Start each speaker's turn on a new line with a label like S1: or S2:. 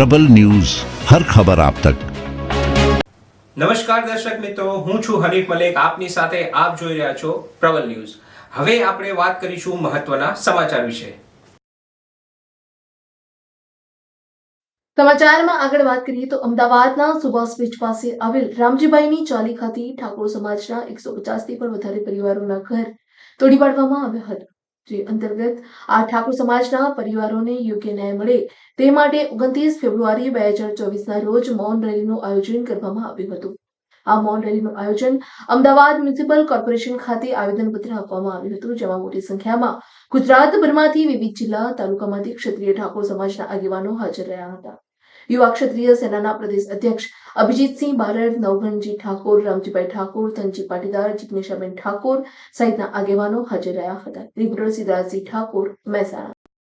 S1: પ્રબલ news હર ખબર આપ તક.
S2: નમસ્કાર દર્શક મિત્રો હું છું હરીફ મલેક આપની સાથે આપ જોઈ રહ્યા છો પ્રબલ ન્યૂઝ. હવે આપણે વાત કરીશું મહત્વના સમાચાર વિશે.
S3: સમાચારમાં આગળ વાત કરીએ તો અમદાવાદના સુભાષ બીચ પાસે આવેલ રામજીભાઈની ચાલી ખાતી ઠાકોર સમાજના એકસો પચાસથી પણ વધારે પરિવારોના ઘર તોડી પાડવામાં આવ્યા હતા. જે અંતર્ગત આ ઠાકોર સમાજના પરિવારોને યોગ્ય ન્યાય મળે તે માટે ઓગણત્રીસ ફેબ્રુઆરી બે હજાર ચોવીસના રોજ મૌન રેલીનું આયોજન કરવામાં આવ્યું હતું. આ મૌન રેલીનું આયોજન અમદાવાદ મ્યુનિસિપલ કોર્પોરેશન ખાતે આવેદનપત્ર આપવામાં આવ્યું હતું, જેમાં મોટી સંખ્યામાં ગુજરાતભરમાંથી વિવિધ જિલ્લા, તાલુકામાંથી ક્ષત્રિય ઠાકોર સમાજના આગેવાનો હાજર રહ્યા હતા. યુવા ક્ષત્રિય સેનાના પ્રદેશ અધ્યક્ષ અભિજીતસિંહ બારડ નવઘણજી ઠાકોર, રામજીભાઈ ઠાકોર, ધનજી પાટીદાર, જિગ્નેશાબેન ઠાકોર સહિતના આગેવાનો હાજર રહ્યા હતા. રિપોર્ટર સિદ્ધાર્થસિંહ ઠાકોર, મહેસાણા.